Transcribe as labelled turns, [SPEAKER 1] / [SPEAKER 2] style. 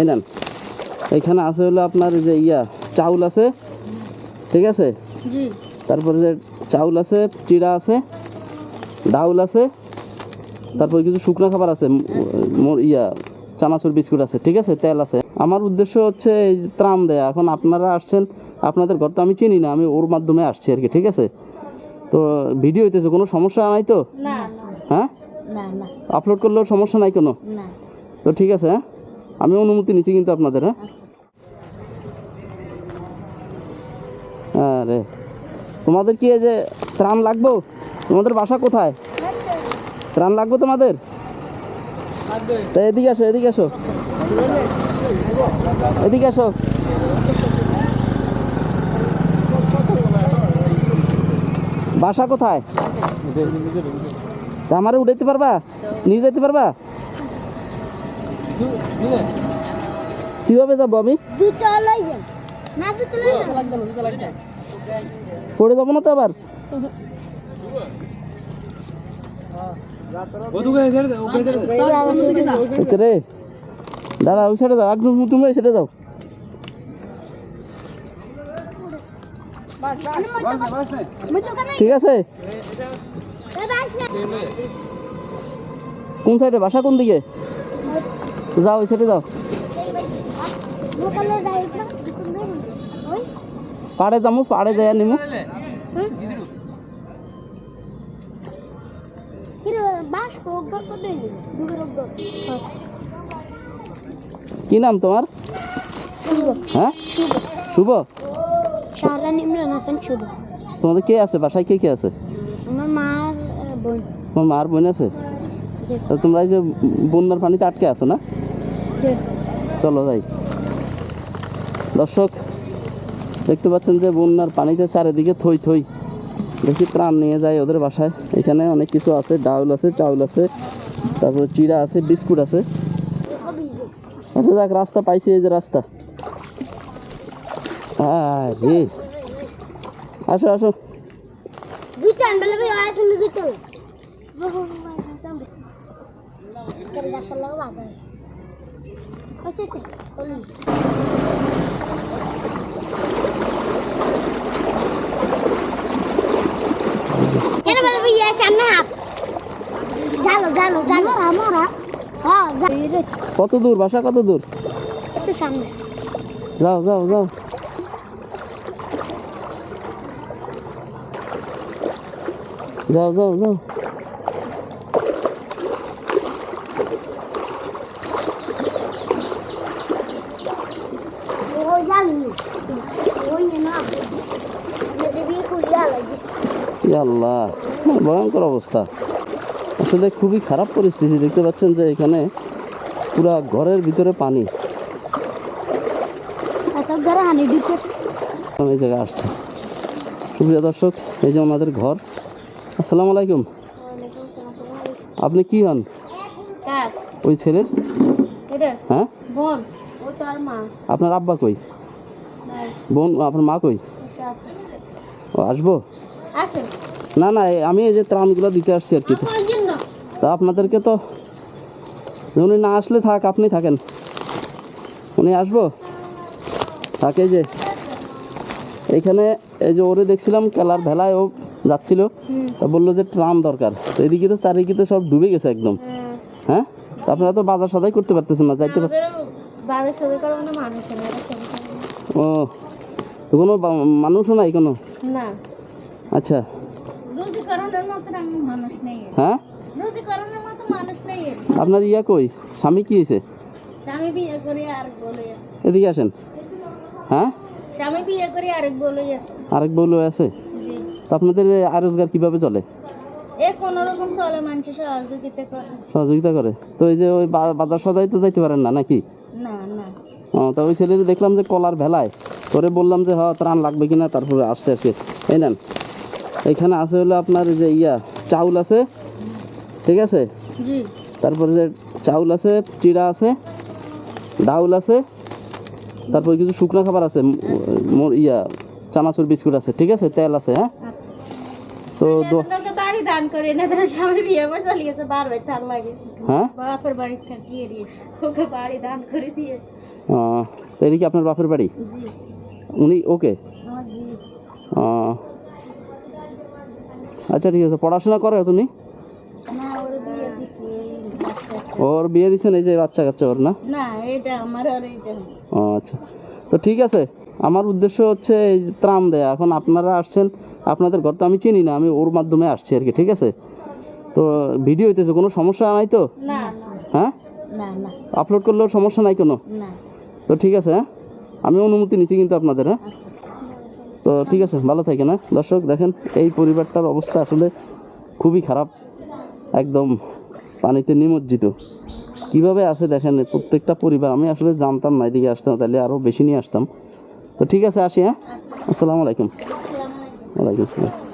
[SPEAKER 1] এই নেন এখানে আছে হলো আপনার যে ইয়া চাউল আছে ঠিক আছে? তারপরে যে চাউল আছে চিড়া আছে ডাউল আছে তারপর কিছু শুকনো খাবার আছে মোর ইয়া চানাচুর বিস্কুট আছে ঠিক আছে? তেল আছে। আমার উদ্দেশ্য হচ্ছে এই ত্রাণ দেয়া। এখন আপনারা আসছেন আপনাদের ঘর তো আমি চিনি না আমি ওর মাধ্যমে আসছি আর কি ঠিক আছে? তো ভিডিও হইতেছে কোনো সমস্যা নাই তো? হ্যাঁ? আপলোড করলেও সমস্যা নাই কোনো? তো ঠিক আছে হ্যাঁ? আমি অনুমতি নিচ্ছি কিন্তু আপনাদের হ্যাঁ?
[SPEAKER 2] আচ্ছা।
[SPEAKER 1] আরে তোমাদের কি এই যে ত্রাণ লাগবো? তোমাদের বাসা কোথায়? ত্রাণ লাগবে তোমাদের? তা এদিকে আসো এদিকে আসো। এদিকে আসো। বাসা কোথায়? আমারে উঠাইতে পারবা? নিয়ে যেতে পারবা? কীভাবে যাব আমি? পড়ে যাব না তো আবার? রে। দাদা ওই সাইডে যাও। একদম তুমি ওই সাইডে যাও। ঠিক আছে? কোন সাইডে বাসা কোন দিকে? যাও ওই সাইডে যাও। পাড়ে যাব পাড়ে যায় নিমু। কি নাম তোমার? হ্যাঁ? শুভ। তোমাদের কে আছে? বাসায় কে কে আছে? তোমার মার বোন আছে। তোমরা এই যে বন্যার পানিতে আটকে আছো না। চলো যাই। দর্শক দেখতে পাচ্ছেন যে বন্যার পানিতে চারিদিকে থই থই দেখি ত্রাণ নিয়ে যায় ওদের বাসায়। এখানে অনেক কিছু আছে ডাউল আছে চাউল আছে তারপরে চিড়া আছে বিস্কুট আছে। আচ্ছা যাক রাস্তা পাইছি এই যে রাস্তা। আরে। আসো আসো।
[SPEAKER 2] দুইটা কেন সামনে হাত জানো জানো জানো
[SPEAKER 1] কত দূর? বাসা কত দূর?
[SPEAKER 2] সামনে
[SPEAKER 1] যাও যাও যাও। যাও যাও যাও
[SPEAKER 2] ওই জানি ওই না দেবী কুড়িয়া লাগে
[SPEAKER 1] ই আল্লাহ ভয়ঙ্কর অবস্থা। আসলে খুবই খারাপ পরিস্থিতি দেখতে পাচ্ছেন যে এখানে পুরা ঘরের ভিতরে পানি। এই জায়গায় আসছে। সুপ্রিয় দর্শক এই যে ওনাদের ঘর। আসসালামু আলাইকুম। আপনি কি হন? ওই ছেলের? হ্যাঁ? আপনার আব্বা কই? বোন আপনার মা কই? ও আসব? না না আমি এই যে ত্রাণগুলো দিতে আসছি আর কি। তা আপনাদেরকে তো উনি না আসলে থাক আপনি থাকেন। উনি আসব? থাকে যে। এখানে এই যে ওরে দেখছিলাম কেলার ভেলায় ও যাচ্ছিল। তা বলল যে ট্রাম দরকার। তো এদিকে তো চারিদিকে তো সব ডুবে গেছে একদম। হ্যাঁ। তা আপনারা তো বাজার সদাই করতে পারতেছেন না যাইতে পার
[SPEAKER 2] বাজার সাথে কারও কোনো মানুষ নেই
[SPEAKER 1] ও তো কোনো মানুষও নাই কোনো?
[SPEAKER 2] না।
[SPEAKER 1] আচ্ছা।
[SPEAKER 2] রুজিকরণের মতো মানুষ নেই।
[SPEAKER 1] হ্যাঁ?
[SPEAKER 2] রুজিকরণের মতো মানুষ নেই।
[SPEAKER 1] আপনার ইয়া কই? স্বামী কি হয়েছে? এদিকে আসেন। হ্যাঁ?
[SPEAKER 2] স্বামী বিয়ে করে আরেক
[SPEAKER 1] আরেক বউলো আছে? তো আপনাদের আয় রোজগার কীভাবে চলে?
[SPEAKER 2] এ কোনো রকম চলে মানুষের সহযোগিতা করে।
[SPEAKER 1] তো এই যে ওই বাজার সদাই তো যাইতে পারেন না নাকি?
[SPEAKER 2] না না।
[SPEAKER 1] ও তা ওই ছেলে দেখলাম যে কলার ভেলায়। করে বললাম যে হ্যাঁ ত্রাণ লাগবে কিনা তারপরে আসছে আজকে। এই নেন। এখানে আছে হলো আপনার এই যে ইয়া চাউল আছে ঠিক আছে?
[SPEAKER 2] জি।
[SPEAKER 1] তারপরে যে চাউল আছে চিড়া আছে ডাউল আছে তারপরে কিছু শুকনো খাবার আছে ম- মোর ইয়া চানাচুর বিস্কুট আছে ঠিক আছে? তেল আছে হ্যাঁ?
[SPEAKER 2] আচ্ছা।
[SPEAKER 1] তো দো-
[SPEAKER 2] আপনাকে
[SPEAKER 3] বাড়ি দান করে না তারা সামনে বিয়ে করে চলে গেছে বারবার তার লাগে
[SPEAKER 1] হ্যাঁ?
[SPEAKER 3] বাপের বাড়ি থাকিয়ে দিয়ে ওকে বাড়ি দান করে দিয়ে
[SPEAKER 1] আহ, তো এটা কি আপনার বাপের বাড়ি?
[SPEAKER 3] জি।
[SPEAKER 1] উনি ওকে?
[SPEAKER 3] আমার জি।
[SPEAKER 1] আহ, আচ্ছা ঠিক আছে। পড়াশোনা করো তুমি?
[SPEAKER 3] ওর বিয়ে দিছি ওই বাচ্চা
[SPEAKER 1] ওর বিয়ে দিচ্ছেন এই যে বাচ্চা কাচ্চা ওর না? ও আচ্ছা। তো ঠিক আছে আমার উদ্দেশ্য হচ্ছে এই ত্রাণ দেয়া। এখন আপনারা আসছেন আপনাদের ঘর তো আমি চিনি না আমি ওর মাধ্যমে আসছি আর কি ঠিক আছে? তো ভিডিও হইতেছে কোনো সমস্যা নাই তো? হ্যাঁ? আপলোড করলেও সমস্যা নাই কোনো? তো ঠিক আছে হ্যাঁ? আমি অনুমতি নিচ্ছি কিন্তু আপনাদের হ্যাঁ?
[SPEAKER 3] আচ্ছা।
[SPEAKER 1] তো ঠিক আছে ভালো থাকে না দর্শক দেখেন এই পরিবারটার অবস্থা আসলে খুবই খারাপ। একদম পানিতে নিমজ্জিত। কীভাবে আছে দেখেন প্রত্যেকটা পরিবার আমি আসলে জানতাম না এদিকে আসতাম তাহলে আরও বেশি নিয়ে আসতাম। তো ঠিক আছে আসি হ্যাঁ? আসসালামু আলাইকুম। ওয়ালাইকুম আসসালাম।